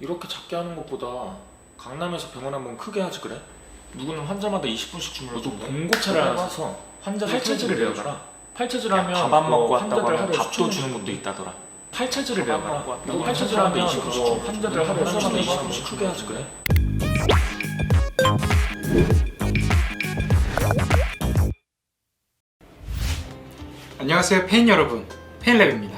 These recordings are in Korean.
이렇게 작게 하는 것보다 강남에서 병원 한 번 크게 하지 그래? 누구는 환자마다 20분씩 주물러 도 봉고차를 하나 사서 환자들 팔체질을 배워가라. 팔체질 하면 밥안 먹고 왔다고 하면 밥도 주는 명 것도 있다더라. 팔체질을 배워가라. 왔다고 이거 하면 팔체질 하면 환자들 하루에 환자들 하루에 수천 수천 명씩 20분씩 크게 하지 그래? 안녕하세요 페인 여러분. 페인랩입니다.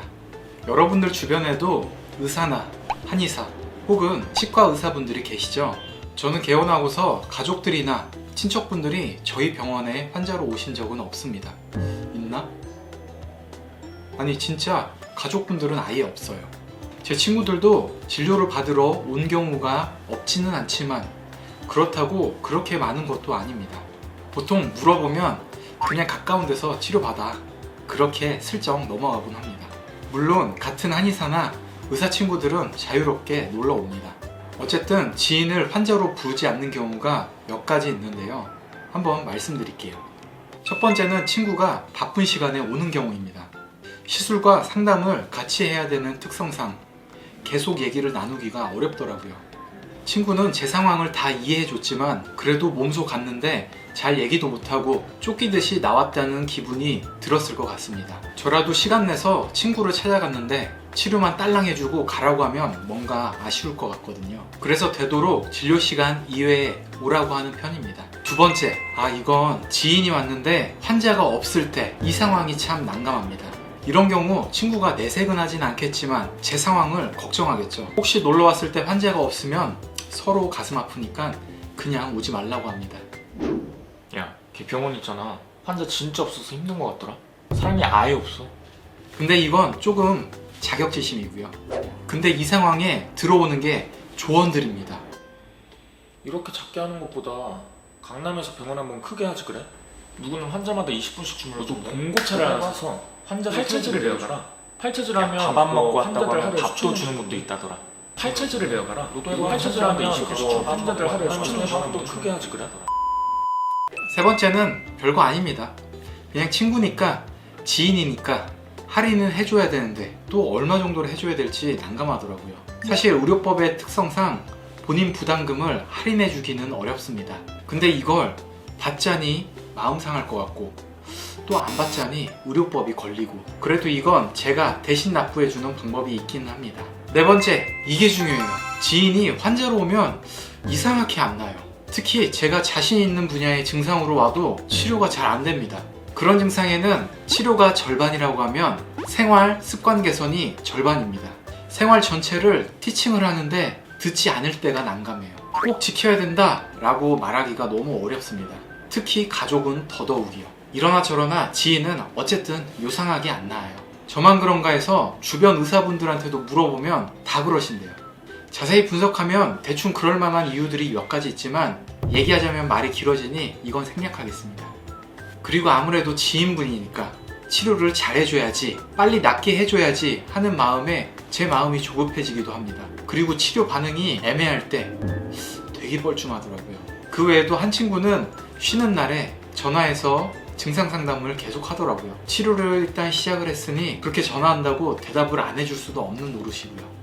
여러분들 주변에도 의사나 한의사 혹은 치과 의사분들이 계시죠? 저는 개원하고서 가족들이나 친척분들이 저희 병원에 환자로 오신 적은 없습니다. 있나? 아니 진짜 가족분들은 아예 없어요. 제 친구들도 진료를 받으러 온 경우가 없지는 않지만 그렇다고 그렇게 많은 것도 아닙니다. 보통 물어보면 그냥 가까운 데서 치료받아. 그렇게 슬쩍 넘어가곤 합니다. 물론 같은 한의사나 의사 친구들은 자유롭게 놀러 옵니다. 어쨌든 지인을 환자로 부르지 않는 경우가 몇 가지 있는데요. 한번 말씀드릴게요. 첫 번째는 친구가 바쁜 시간에 오는 경우입니다. 시술과 상담을 같이 해야 되는 특성상 계속 얘기를 나누기가 어렵더라고요. 친구는 제 상황을 다 이해해 줬지만 그래도 몸소 갔는데 잘 얘기도 못하고 쫓기듯이 나왔다는 기분이 들었을 것 같습니다. 저라도 시간 내서 친구를 찾아갔는데 치료만 딸랑 해주고 가라고 하면 뭔가 아쉬울 것 같거든요. 그래서 되도록 진료 시간 이외에 오라고 하는 편입니다. 두 번째, 아 이건 지인이 왔는데 환자가 없을 때 이 상황이 참 난감합니다. 이런 경우 친구가 내색은 하진 않겠지만 제 상황을 걱정하겠죠. 혹시 놀러 왔을 때 환자가 없으면 서로 가슴 아프니까 그냥 오지 말라고 합니다. 야, 걔 병원 있잖아 환자 진짜 없어서 힘든 것 같더라 사람이 아예 없어 근데 이건 조금 자격지심이고요. 근데 이 상황에 들어오는 게 조언들입니다. 이렇게 작게 하는 것보다 강남에서 병원 한번 크게 하지 그래? 누구는 환자마다 20분씩 주물러 도 봉고차를 하나 사서 환자들 팔체질을 배워가라 팔체질 하면 밥안 먹고 그거 왔다고 환자들 하면 밥도 주는 명 것도 있다더라. 팔체질을 배워가라 너도 이거 해봐. 팔체질 하면 환자들 하루에 먹고 명도 왔다고 크게 하지 그래? 세 번째는 별거 아닙니다. 그냥 친구니까 지인이니까 할인은 해줘야 되는데 또 얼마 정도를 해줘야 될지 난감하더라고요. 사실 의료법의 특성상 본인 부담금을 할인해 주기는 어렵습니다. 근데 이걸 받자니 마음 상할 것 같고 또 안 받자니 의료법이 걸리고 그래도 이건 제가 대신 납부해 주는 방법이 있기는 합니다. 네 번째, 이게 중요해요. 지인이 환자로 오면 이상하게 안 나요. 특히 제가 자신 있는 분야의 증상으로 와도 치료가 잘 안 됩니다. 그런 증상에는 치료가 절반이라고 하면 생활 습관 개선이 절반입니다. 생활 전체를 티칭을 하는데 듣지 않을 때가 난감해요. 꼭 지켜야 된다 라고 말하기가 너무 어렵습니다. 특히 가족은 더더욱이요. 이러나 저러나 지인은 어쨌든 요상하게 안 나아요. 저만 그런가 해서 주변 의사분들한테도 물어보면 다 그러신대요. 자세히 분석하면 대충 그럴 만한 이유들이 몇 가지 있지만 얘기하자면 말이 길어지니 이건 생략하겠습니다. 그리고 아무래도 지인분이니까 치료를 잘 해줘야지, 빨리 낫게 해줘야지 하는 마음에 제 마음이 조급해지기도 합니다. 그리고 치료 반응이 애매할 때 되게 뻘쭘하더라고요. 그 외에도 한 친구는 쉬는 날에 전화해서 증상 상담을 계속 하더라고요. 치료를 일단 시작을 했으니 그렇게 전화한다고 대답을 안 해줄 수도 없는 노릇이고요.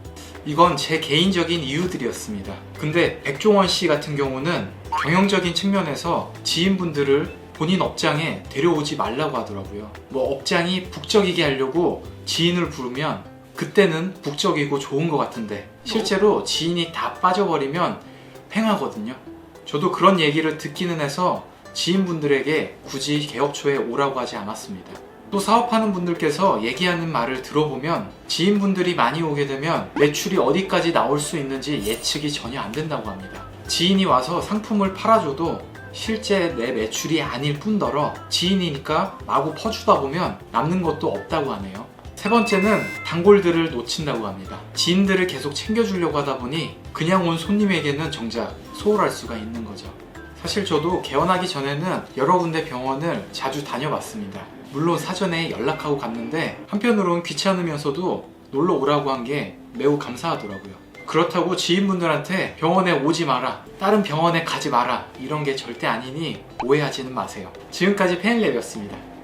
이건 제 개인적인 이유들이었습니다. 근데 백종원 씨 같은 경우는 경영적인 측면에서 지인분들을 본인 업장에 데려오지 말라고 하더라고요. 뭐 업장이 북적이게 하려고 지인을 부르면 그때는 북적이고 좋은 것 같은데 실제로 지인이 다 빠져버리면 팽하거든요. 저도 그런 얘기를 듣기는 해서 지인분들에게 굳이 개업초에 오라고 하지 않았습니다. 또 사업하는 분들께서 얘기하는 말을 들어보면 지인분들이 많이 오게 되면 매출이 어디까지 나올 수 있는지 예측이 전혀 안 된다고 합니다. 지인이 와서 상품을 팔아줘도 실제 내 매출이 아닐 뿐더러 지인이니까 마구 퍼주다 보면 남는 것도 없다고 하네요. 세 번째는 단골들을 놓친다고 합니다. 지인들을 계속 챙겨주려고 하다 보니 그냥 온 손님에게는 정작 소홀할 수가 있는 거죠. 사실 저도 개원하기 전에는 여러 군데 병원을 자주 다녀봤습니다. 물론 사전에 연락하고 갔는데 한편으로는 귀찮으면서도 놀러 오라고 한 게 매우 감사하더라고요. 그렇다고 지인분들한테 병원에 오지 마라, 다른 병원에 가지 마라 이런 게 절대 아니니 오해하지는 마세요. 지금까지 페인랩이었습니다.